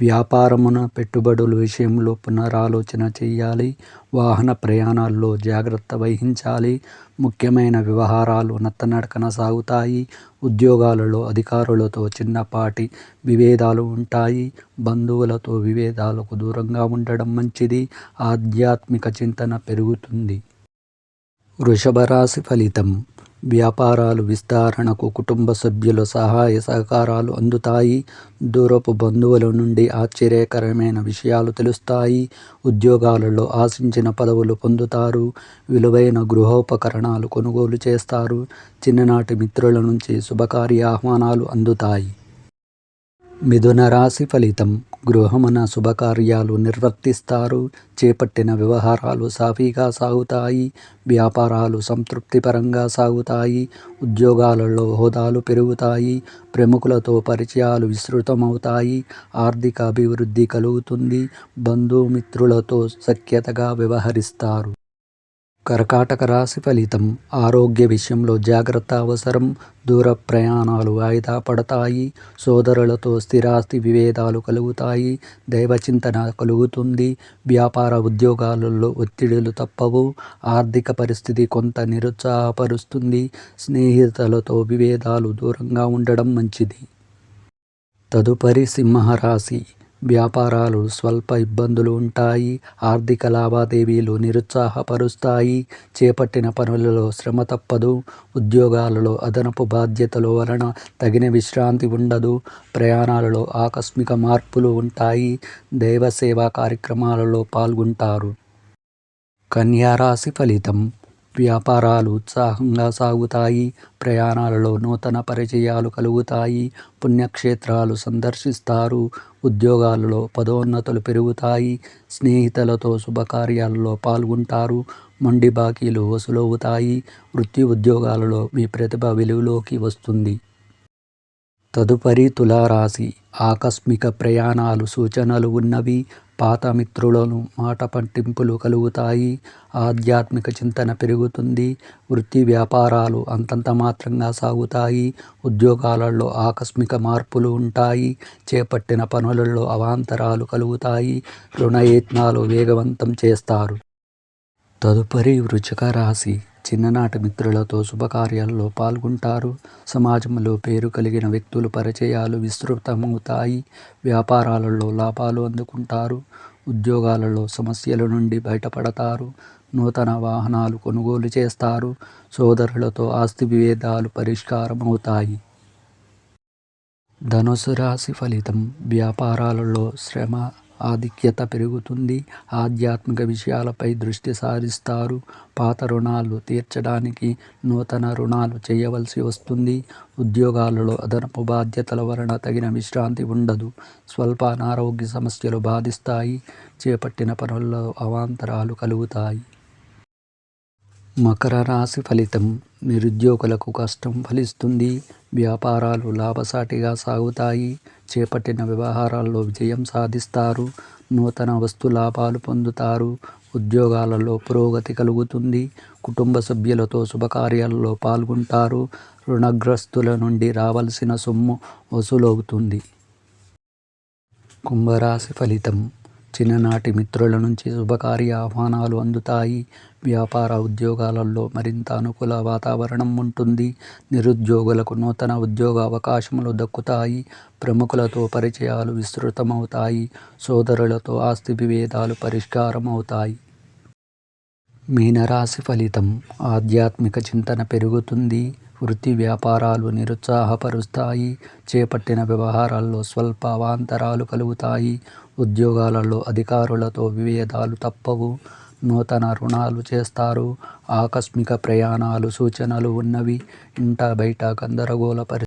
వ్యాపారమున పెట్టుబడుల విషయంలో పునరాలోచన చేయాలి వాహన ప్రయాణాల్లో జాగ్రత్త వహించాలి. ముఖ్యమైన వ్యవహారాలు నత్తనడకన సాగుతాయి. ఉద్యోగాలలో అధికారులతో చిన్నపాటి విభేదాలు ఉంటాయి. బంధువులతో విభేదాలకు దూరంగా ఉండడం మంచిది. ఆధ్యాత్మిక చింతన పెరుగుతుంది. వృషభ రాశి ఫలితం. వ్యాపారాలు విస్తరణకు కుటుంబ సభ్యుల సహాయ సహకారాలు అందుతాయి. దూరపు బంధువుల నుండి ఆశ్చర్యకరమైన విషయాలు తెలుస్తాయి. ఉద్యోగాలలో ఆశించిన పదవులు పొందుతారు. విలువైన గృహోపకరణాలు కొనుగోలు చేస్తారు. చిన్ననాటి మిత్రుల నుంచి శుభకార్య ఆహ్వానాలు అందుతాయి. మిథున రాశి ఫలితం. గృహమున శుభకార్యాలు నిర్వర్తిస్తారు. చేపట్టిన వ్యవహారాలు సాఫీగా సాగుతాయి. వ్యాపారాలు సంతృప్తిపరంగా సాగుతాయి. ఉద్యోగాలలో హోదాలు పెరుగుతాయి. ప్రముఖులతో పరిచయాలు విస్తృతమవుతాయి. ఆర్థిక అభివృద్ధి కలుగుతుంది. బంధుమిత్రులతో సఖ్యతగా వ్యవహరిస్తారు. కర్కాటక రాశి ఫలితం. ఆరోగ్య విషయంలో జాగ్రత్త అవసరం. దూర ప్రయాణాలు వాయిదా పడతాయి. సోదరులతో స్థిరాస్తి విభేదాలు కలుగుతాయి. దైవచింతన కలుగుతుంది. వ్యాపార ఉద్యోగాలలో ఒత్తిడులు తప్పవు. ఆర్థిక పరిస్థితి కొంత నిరుత్సాహపరుస్తుంది. స్నేహితులతో విభేదాలు దూరంగా ఉండడం మంచిది. తదుపరి సింహరాశి. వ్యాపారాలు స్వల్ప ఇబ్బందులు ఉంటాయి ఆర్థిక లావాదేవీలు నిరుత్సాహపరుస్తాయి చేపట్టిన పనులలో శ్రమ తప్పదు ఉద్యోగాలలో అదనపు బాధ్యతల వలన తగిన విశ్రాంతి ఉండదు ప్రయాణాలలో ఆకస్మిక మార్పులు ఉంటాయి దైవసేవా కార్యక్రమాలలో పాల్గొంటారు. కన్యారాశి ఫలితం వ్యాపారాలు ఉత్సాహంగా సాగుతాయి ప్రయాణాలలో నూతన పరిచయాలు కలుగుతాయి పుణ్యక్షేత్రాలు సందర్శిస్తారు ఉద్యోగాలలో పదోన్నతులు పెరుగుతాయి స్నేహితులతో శుభకార్యాలలో పాల్గొంటారు మొండి బాకీలు వసూలవుతాయి వృత్తి ఉద్యోగాలలో మీ ప్రతిభ వెలుగులోకి వస్తుంది. తదుపరి తులారాశి. ఆకస్మిక ప్రయాణాలు సూచనలు ఉన్నవి పాత మిత్రులను మాట పట్టింపులు కలుగుతాయి. ఆధ్యాత్మిక చింతన పెరుగుతుంది. వృత్తి వ్యాపారాలు అంతంత మాత్రంగా సాగుతాయి. ఉద్యోగాలలో ఆకస్మిక మార్పులు ఉంటాయి. చేపట్టిన పనులలో అవాంతరాలు కలుగుతాయి. రుణయత్నాలు వేగవంతం చేస్తారు. తదుపరి వృచక రాశి. చిన్ననాటి మిత్రులతో శుభకార్యాల్లో పాల్గొంటారు. సమాజంలో పేరు కలిగిన వ్యక్తులు పరిచయాలు విస్తృతమవుతాయి. వ్యాపారాలలో లాభాలు అందుకుంటారు. ఉద్యోగాలలో సమస్యల నుండి బయటపడతారు. నూతన వాహనాలు కొనుగోలు చేస్తారు. సోదరులతో ఆస్తి విభేదాలు పరిష్కారం అవుతాయి ధనుసు రాశి ఫలితం వ్యాపారాలలో శ్రమ ఆధిక్యత పెరుగుతుంది. ఆధ్యాత్మిక విషయాలపై దృష్టి సారిస్తారు. పాత రుణాలు తీర్చడానికి నూతన రుణాలు చేయవలసి వస్తుంది. ఉద్యోగాలలో అదనపు బాధ్యతల వలన తగిన విశ్రాంతి ఉండదు. స్వల్ప అనారోగ్య సమస్యలు బాధిస్తాయి. చేపట్టిన పనుల్లో అవాంతరాలు కలుగుతాయి. మకర రాశి ఫలితం నిరుద్యోగులకు కష్టం ఫలిస్తుంది. వ్యాపారాలు లాభసాటిగా సాగుతాయి. చేపట్టిన వ్యవహారాల్లో విజయం సాధిస్తారు. నూతన వస్తు లాభాలు పొందుతారు. ఉద్యోగాలలో పురోగతి కలుగుతుంది. కుటుంబ సభ్యులతో శుభకార్యాలలో పాల్గొంటారు. రుణగ్రస్తుల నుండి రావలసిన సొమ్ము వసూలవుతుంది. కుంభరాశి ఫలితం. చిన్ననాటి మిత్రుల నుంచి శుభకార్య ఆహ్వానాలు అందుతాయి. వ్యాపార ఉద్యోగాలలో మరింత అనుకూల వాతావరణం ఉంటుంది. నిరుద్యోగులకు నూతన ఉద్యోగ అవకాశములు దక్కుతాయి. ప్రముఖులతో పరిచయాలు విస్తృతమవుతాయి. సోదరులతో ఆస్తి విభేదాలు పరిష్కారం అవుతాయి మీనరాశి ఫలితం ఆధ్యాత్మిక చింతన పెరుగుతుంది. వృత్తి వ్యాపారాలు నిరుత్సాహపరుస్తాయి. చేపట్టిన వ్యవహారాల్లో స్వల్ప అవాంతరాలు కలుగుతాయి. ఉద్యోగాలలో అధికారులతో విభేదాలు తప్పవు. నూతన రుణాలు చేస్తారు. ఆకస్మిక ప్రయాణాలు సూచనలు ఉన్నవి. ఇంట బయట గందరగోళ పరి